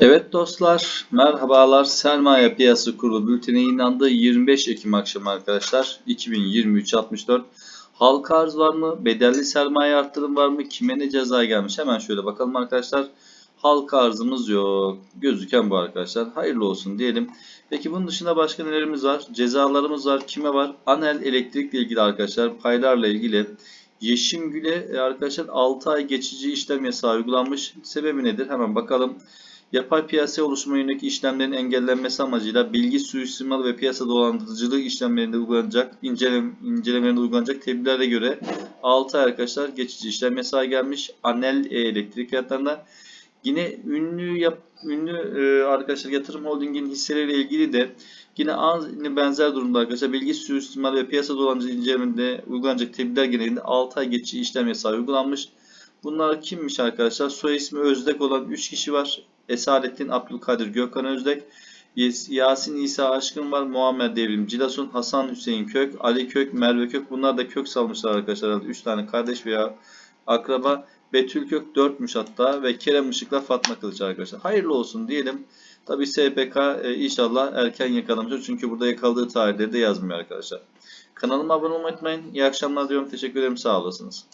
Evet dostlar, merhabalar. Sermaye Piyasası Kurulu bülteni yayınlandı. 25 Ekim akşamı arkadaşlar. 2023-64. Halka arz var mı? Bedelli sermaye arttırım var mı? Kime ne ceza gelmiş? Hemen şöyle bakalım arkadaşlar. Halka arzımız yok. Gözüken bu arkadaşlar. Hayırlı olsun diyelim. Peki bunun dışında başka nelerimiz var? Cezalarımız var. Kime var? Anel elektrikle ilgili arkadaşlar. Paylarla ilgili. Yeşimgül'e e, arkadaşlar 6 ay geçici işlem yasağı uygulanmış. Sebebi nedir? Hemen bakalım. Yapay piyasa oluşuma yönelik işlemlerin engellenmesi amacıyla bilgi suistimalı ve piyasa dolandırıcılığı işlemlerinde uygulanacak incelem, incelemelerinde uygulanacak tedbirlere göre 6 ay arkadaşlar geçici işlem yasağı gelmiş. Anel e, elektrik fiyatlarında Yine ünlü yap, ünlü e, arkadaşlar yatırım holdingin hisseleriyle ilgili de yine aynı benzer durumda arkadaşlar bilgi suistimalı ve piyasa dolandırıcılığı incelemede uygulanacak tedbirler genelinde 6 ay geçici işlem yasağı uygulanmış. Bunlar kimmiş arkadaşlar? Soy ismi Özdek olan 3 kişi var. Esarettin Abdülkadir Gökhan Özdek. Yasin İsa Aşkın var. Muammer Devrim Cilasun. Hasan Hüseyin Kök. Ali Kök. Merve Kök. Bunlar da kök salmışlar arkadaşlar. 3 tane kardeş veya akraba. Betül Kök 4'müş hatta. Ve Kerem Işık'la Fatma Kılıç arkadaşlar. Hayırlı olsun diyelim. Tabi SPK e, inşallah erken yakalamıştır. Çünkü burada yakaladığı tarihleri de yazmıyor arkadaşlar. Kanalıma abone olmayı unutmayın. İyi akşamlar diyorum. Teşekkür ederim. Sağ olasınız.